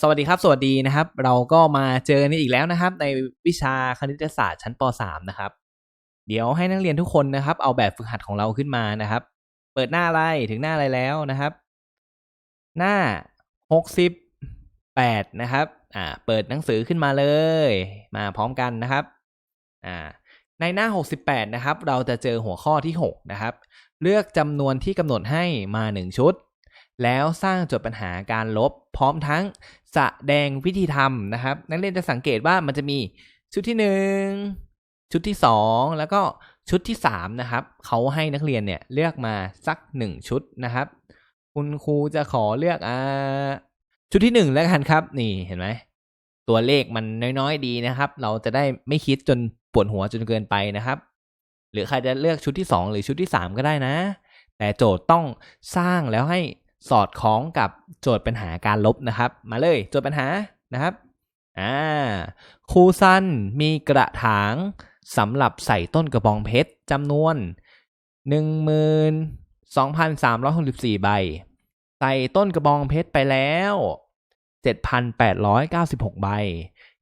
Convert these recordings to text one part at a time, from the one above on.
สวัสดีครับ สวัสดีนะครับ เราก็มาเจอกันอีกแล้วนะครับ ในวิชาคณิตศาสตร์ชั้นป .3 นะครับ เดี๋ยวให้นักเรียนทุกคนนะครับ เอาแบบฝึกหัดของเราขึ้นมานะครับ เปิดหน้าอะไรถึงหน้าอะไรแล้วนะครับ หน้าหกสิบแปดนะครับอ่าเปิดหนังสือขึ้นมาเลย มาพร้อมกันนะครับอ่าในหน้า 68 นะครับ เราจะเจอหัวข้อที่ 6 นะครับ เลือกจำนวนที่กำหนดให้มา 1 ชุด แล้วสร้างโจทย์ปัญหาการลบ พร้อมทั้งแสดงวิธีทำนะครับ นักเรียนจะสังเกตว่ามันจะมีชุดที่ 1 ชุดที่ 2 แล้วก็ชุดที่ 3 นะครับ เขาให้นักเรียนเนี่ยเลือกมาสัก 1 ชุดนะครับ คุณครูจะขอเลือกอ่าชุดที่ 1 แล้วกันครับ นี่เห็นไหมตัวเลขมันน้อยๆดีนะครับ เราจะได้ไม่คิดจนปวดหัวจนเกินไปนะครับ หรือใครจะเลือกชุดที่ 2 หรือชุดที่ 3 ก็ได้นะ แต่โจทย์ต้องสร้างแล้วให้ สอดคล้องกับโจทย์ปัญหาการลบนะครับ มาเลยโจทย์ปัญหานะครับอ่าครูซันมีกระถางสำหรับใส่ต้นกระบองเพชรจำนวน 12,364 ใบ ใส่ต้นกระบองเพชรไปแล้ว 7,896 ใบ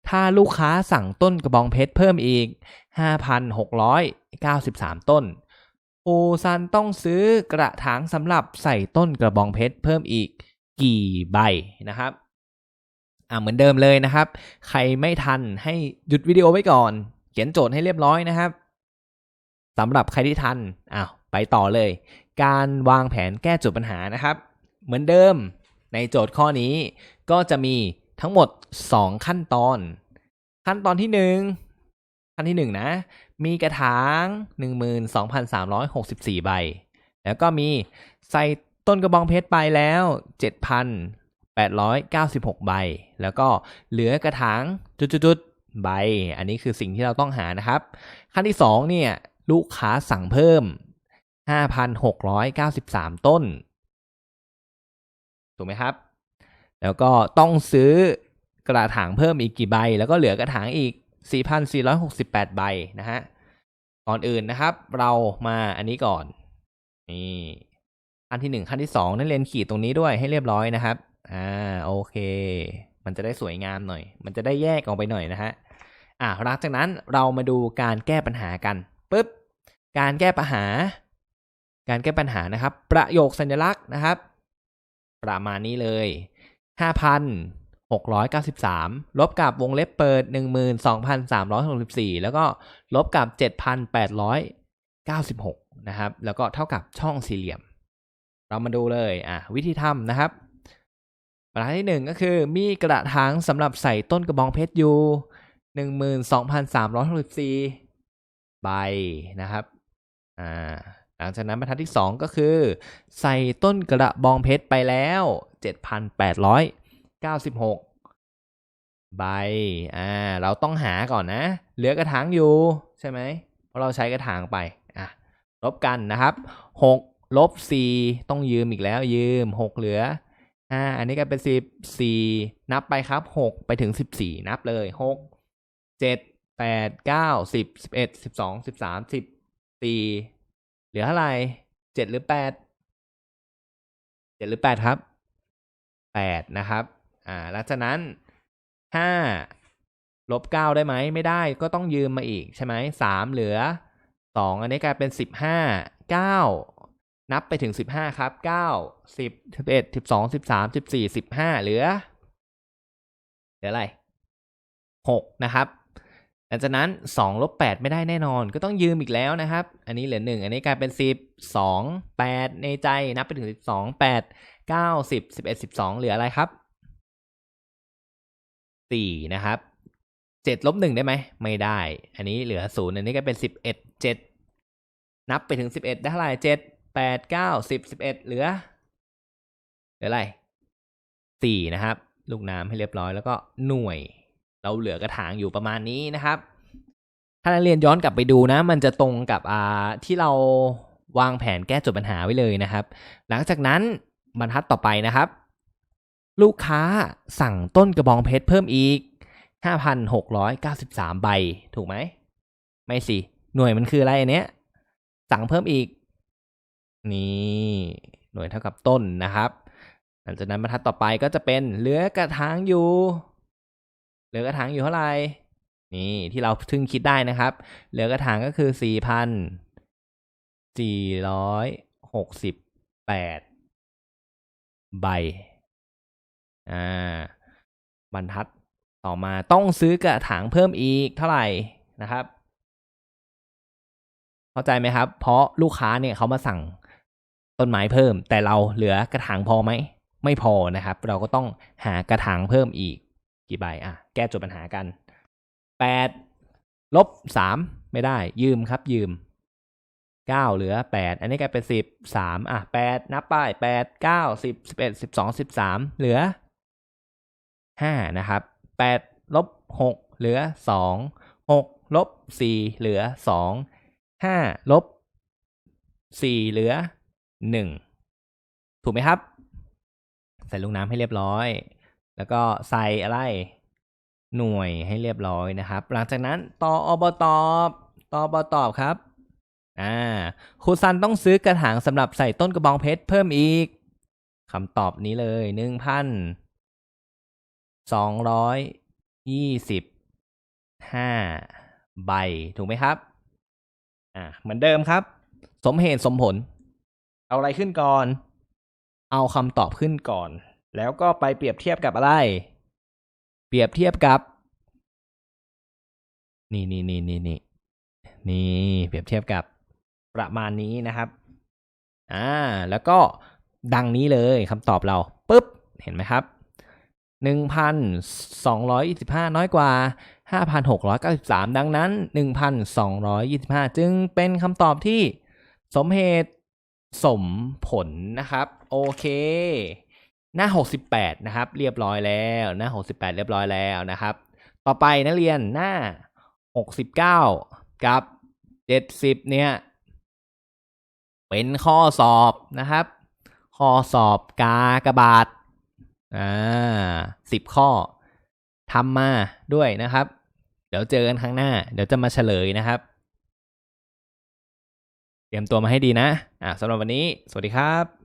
ถ้าลูกค้าสั่งต้นกระบองเพชรเพิ่มอีก 5,693 ต้น ครูซันต้องซื้อกระถางสำหรับใส่ต้นกระบองเพชรเพิ่มอีกกี่ใบนะครับอ่าเหมือนเดิมเลยนะครับ ใครไม่ทันให้หยุดวิดีโอไว้ก่อน เขียนโจทย์ให้เรียบร้อยนะครับสำหรับใครที่ทันอ้าวไปต่อเลย การวางแผนแก้โจทย์ปัญหานะครับ เหมือนเดิมในโจทย์ข้อนี้ก็จะมีทั้งหมด 2 ขั้นตอน ขั้นตอนที่1 ขั้นที่1นะ มีกระถาง12,364ใบ แล้วก็มีใส่ต้นกระบองเพชรไปแล้ว7,896ใบ แล้วก็เหลือกระถางจุดๆใบ อันนี้คือสิ่งที่เราต้องหานะครับ ขั้นที่2เนี่ย ลูกค้าสั่งเพิ่ม5,693ต้น ถูกไหมครับ แล้วก็ต้องซื้อกระถางเพิ่มอีกกี่ใบ แล้วก็เหลือกระถางอีก 4,468 ใบนะฮะ ก่อนอื่นนะครับ เรามาอันนี้ก่อน นี่ขั้นที่หนึ่งขั้นที่สองนักเรียนขีดตรงนี้ด้วยให้เรียบร้อยนะครับ อ่า โอเค มันจะได้สวยงามหน่อย มันจะได้แยกออกไปหน่อยนะฮะ อ่าหลังจากนั้นเรามาดูการแก้ปัญหากันปุ๊บ การแก้ปัญหา การแก้ปัญหานะครับ ประโยคสัญลักษณ์นะครับ ประมาณนี้เลย 693 ลบกับวงเล็บเปิด 12,364 แล้วก็ลบกับ 7,896 นะครับ แล้วก็เท่ากับช่องสี่เหลี่ยม เรามาดูเลยอะวิธีทำนะครับปัญหาที่หนึ่งก็คือมีกระถางสำหรับใส่ต้นกระบองเพชรอยู่12,364 ใบนะครับอ่าหลังจากนั้นบรรทัดที่ 2 ก็คือ ใส่ต้นกระบองเพชรไปแล้ว 96 ใบ อ่า เราต้องหาก่อนนะ เหลือกระถางอยู่ ใช่ไหม เพราะเราใช้กระถางไป อะ ลบกันนะครับ 6 ลบ 4 ต้องยืมอีกแล้ว ยืม 6 เหลือ อ่า อันนี้ก็เป็น 14 นับไปครับ 6 ไปถึง 14 นับเลย 6 7 8 9 10 11 12 13 14 เหลือเท่าไหร่เจ็ดหรือแปดเจ็ดหรือแปดครับแปดนะครับ อ่าหลังจากนั้นห้าลบเก้าได้ไหมไม่ได้ก็ต้องยืมมาอีกใช่ไหมสามเหลือสองอันนี้กลายเป็นสิบห้าเก้านับไปถึงสิบห้าครับเก้าสิบสิบเอ็ดสิบสองสิบสามสิบสี่สิบห้าเหลือ เหลืออะไรหกนะครับหลังจากนั้น2ลบ8ไม่ได้แน่นอน ก็ต้องยืมอีกแล้วนะครับ อันนี้เหลือ1อันนี้กลายเป็น10 2 8ในใจนับไปถึง12 8 9 10 11 12เหลืออะไรครับ 4นะครับ7ลบ1ได้ไหม ไม่ได้ อันนี้เหลือ0อันนี้ก็เป็น11 7นับไปถึง11ได้เท่าไหร่7 8 9 10 11เอ็ดเหลือเหลืออะไร4นะครับ ลูกน้ำให้เรียบร้อยแล้วก็หน่วย เราเหลือกระถางอยู่ประมาณนี้นะครับ ถ้านักเรียนย้อนกลับไปดูนะ มันจะตรงกับอ่าที่เราวางแผนแก้โจทย์ปัญหาไว้เลยนะครับ หลังจากนั้นบรรทัดต่อไปนะครับ ลูกค้าสั่งต้นกระบองเพชรเพิ่มอีก 5,693 ใบ ถูกไหม ไม่สิ หน่วยมันคืออะไรเนี้ย สั่งเพิ่มอีก นี่ หน่วยเท่ากับต้นนะครับ หลังจากนั้นบรรทัดต่อไปก็จะเป็นเหลือกระถางอยู่ เหลือกระถางอยู่เท่าไหร่ นี่ที่เราทึ่งคิดได้นะครับ เหลือกระถางก็คือสี่พันสี่ร้อยหกสิบแปดใบ อ่าบรรทัดต่อมาต้องซื้อกระถางเพิ่มอีกเท่าไหร่นะครับ เข้าใจไหมครับ เพราะลูกค้าเนี่ยเขามาสั่งต้นไม้เพิ่ม แต่เราเหลือกระถางพอไหมไม่พอนะครับ เราก็ต้องหากระถางเพิ่มอีกกี่ใบอะแก้โจทย์ปัญหากันแปดลบสามไม่ได้ ยืมครับ ยืมเก้าเหลือแปดอันนี้กลายเป็นสิบสามอะแปดนับไปแปดเก้าสิบสิบเอ็ดสิบสองสิบสามเหลือ ห้านะครับแปดลบหกเหลือสองหกลบสี่เหลือสองห้าลบสี่เหลือหนึ่งถูกไหมครับ ใส่ลูกน้ำให้เรียบร้อย แล้วก็ใส่อะไรหน่วยให้เรียบร้อยนะครับ หลังจากนั้นต่ออบตอบต่อบตอบครับอ่าครูซันต้องซื้อกระถางสำหรับใส่ต้นกระบองเพชรเพิ่มอีกคำตอบนี้เลยหนึ่งพัน สองร้อยยี่สิบห้าใบ ถูกไหมครับ อ่า เหมือนเดิมครับ สมเหตุสมผล เอาอะไรขึ้นก่อน เอาคำตอบขึ้นก่อน แล้วก็ไปเปรียบเทียบกับอะไร เปรียบเทียบกับ นี่นี่นี่นี่นี่นี่เปรียบเทียบกับประมาณนี้นะครับ อ่า แล้วก็ดังนี้เลยคำตอบเราปุ๊บ เห็นไหมครับ หนึ่งพันสองร้อยยี่สิบห้าน้อยกว่าห้าพันหกร้อยเก้าสิบสามดังนั้นหนึ่งพันสองร้อยยี่สิบห้าจึงเป็นคำตอบที่สมเหตุสมผลนะครับ โอเค หน้า 68 นะครับ เรียบร้อยแล้วหน้า 68 เรียบร้อยแล้วนะครับ ต่อไปนักเรียนหน้า 69 กับ 70 เนี่ย เป็นข้อสอบนะครับ ข้อสอบกากบาท อ่าสิบข้อทำมาด้วยนะครับ เดี๋ยวเจอกันครั้งหน้า เดี๋ยวจะมาเฉลยนะครับ เตรียมตัวมาให้ดีนะ อ่าสำหรับวันนี้ สวัสดีครับ